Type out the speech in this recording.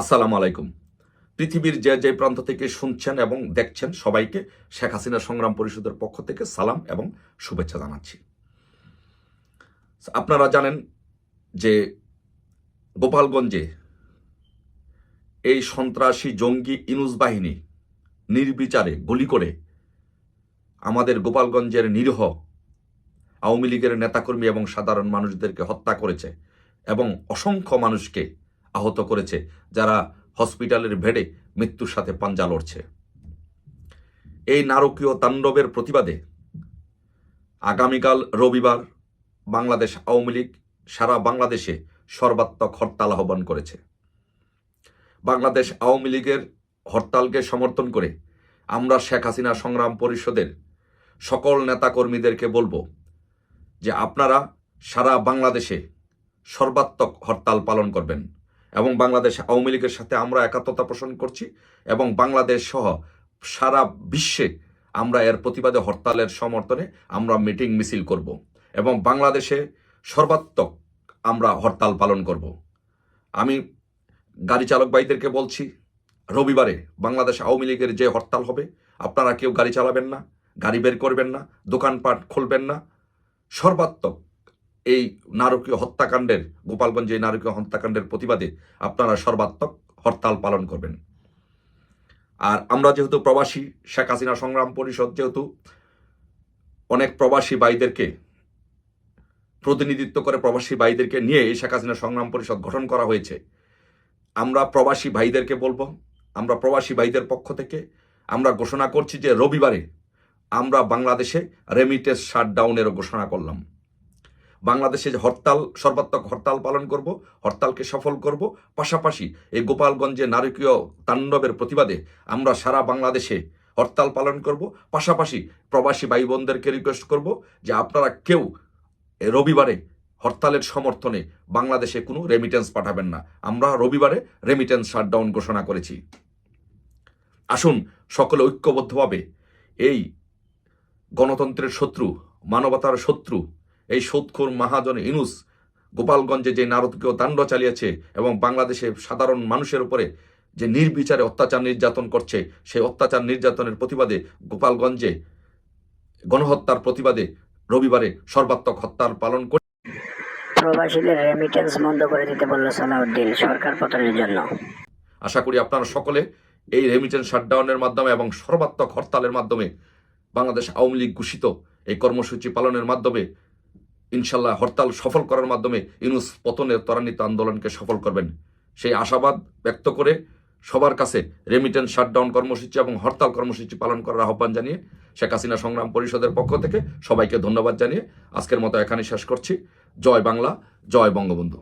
আসসালামু আলাইকুম। পৃথিবীর যে যে প্রান্ত থেকে শুনছেন এবং দেখছেন সবাইকে শেখ হাসিনা সংগ্রাম পরিষদের পক্ষ থেকে সালাম এবং শুভেচ্ছা জানাচ্ছি। আপনারা জানেন যে গোপালগঞ্জে এই সন্ত্রাসী জঙ্গি ইনুস বাহিনী নির্বিচারে গুলি করে আমাদের গোপালগঞ্জের নিরীহ আওয়ামী লীগের নেতাকর্মী এবং সাধারণ মানুষদেরকে হত্যা করেছে এবং অসংখ্য মানুষকে আহত করেছে, যারা হসপিটালের ভেড়ে মৃত্যুর সাথে পাঞ্জা লড়ছে। এই নারকীয় তাণ্ডবের প্রতিবাদে আগামীকাল রবিবার বাংলাদেশ আওয়ামী লীগ সারা বাংলাদেশে সর্বাত্মক হরতাল আহ্বান করেছে। বাংলাদেশ আওয়ামী লীগের হরতালকে সমর্থন করে আমরা শেখ হাসিনা সংগ্রাম পরিষদের সকল নেতাকর্মীদেরকে বলব যে আপনারা সারা বাংলাদেশে সর্বাত্মক হরতাল পালন করবেন। এবং বাংলাদেশ আওয়ামী লীগের সাথে আমরা একাত্মতা পোষণ করছি এবং বাংলাদেশ সহ সারা বিশ্বে আমরা এর প্রতিবাদে হরতালের সমর্থনে আমরা মিটিং মিছিল করব এবং বাংলাদেশে সর্বাত্মক আমরা হরতাল পালন করব। আমি গাড়ি চালক ভাইদেরকে বলছি, রবিবারে বাংলাদেশ আওয়ামী লীগের যে হরতাল হবে, আপনারা কেউ গাড়ি চালাবেন না, গাড়ি বের করবেন না, দোকানপাট খুলবেন না। সর্বাত্মক এই নারকীয় হত্যাকাণ্ডের, গোপালগঞ্জে এই নারকীয় হত্যাকাণ্ডের প্রতিবাদে আপনারা সর্বাত্মক হরতাল পালন করবেন। আর আমরা যেহেতু প্রবাসী, শেখ হাসিনা সংগ্রাম পরিষদ যেহেতু, অনেক প্রবাসী ভাইদেরকে প্রতিনিধিত্ব করে প্রবাসী ভাইদেরকে নিয়ে এই শেখ হাসিনা সংগ্রাম পরিষদ গঠন করা হয়েছে। আমরা প্রবাসী ভাইদেরকে বলব, আমরা প্রবাসী ভাইদের পক্ষ থেকে আমরা ঘোষণা করছি যে রবিবারে আমরা বাংলাদেশে রেমিটেন্স শাটডাউনেরও ঘোষণা করলাম। বাংলাদেশে হরতাল, সর্বাত্মক হরতাল পালন করব, হরতালকে সফল করব, পাশাপাশি এই গোপালগঞ্জে নারকীয় তাণ্ডবের প্রতিবাদে আমরা সারা বাংলাদেশে হরতাল পালন করব, পাশাপাশি প্রবাসী ভাই বোনদেরকে রিকোয়েস্ট করব যে আপনারা কেউ রবিবারে হরতালের সমর্থনে বাংলাদেশে কোনো রেমিটেন্স পাঠাবেন না। আমরা রবিবারে রেমিটেন্স শাটডাউন ঘোষণা করেছি। আসুন সকলে ঐক্যবদ্ধভাবে এই গণতন্ত্রের শত্রু, মানবতার শত্রু এই সৎখুর মহাজন ইনুস গোপালগঞ্জে যে নারদীয় তাণ্ড চালিয়েছে এবং বাংলাদেশে সাধারণ মানুষের উপরে যে নির্বিচারে অত্যাচার নির্যাতন করছে সেই অত্যাচার নির্যাতনের প্রতিবাদে গোপালগঞ্জে গণহত্যার প্রতিবাদে রবিবারে সর্বাত্মক হত্যার পালন করে প্রবাসীদের রেমিটেন্স বন্ধ করে দিতে বলল সালাউদ্দিন সরকার পতনের জন্য। আশা করি আপনারা সকলে এই রেমিটেন্স শাটডাউনের মাধ্যমে এবং সর্বাত্মক হরতালের মাধ্যমে বাংলাদেশ আওয়ামী লীগ ঘোষিত এই কর্মসূচি পালনের মাধ্যমে ইনশাল্লাহ হরতাল সফল করার মাধ্যমে ইউনুস পতনের ত্বরান্বিত আন্দোলনকে সফল করবেন। সেই আশাবাদ ব্যক্ত করে সবার কাছে রেমিটেন্স শাটডাউন কর্মসূচি এবং হরতাল কর্মসূচি পালন করার আহ্বান জানিয়ে শেখ হাসিনা সংগ্রাম পরিষদের পক্ষ থেকে সবাইকে ধন্যবাদ জানিয়ে আজকের মতো এখানে শেষ করছি। জয় বাংলা, জয় বঙ্গবন্ধু।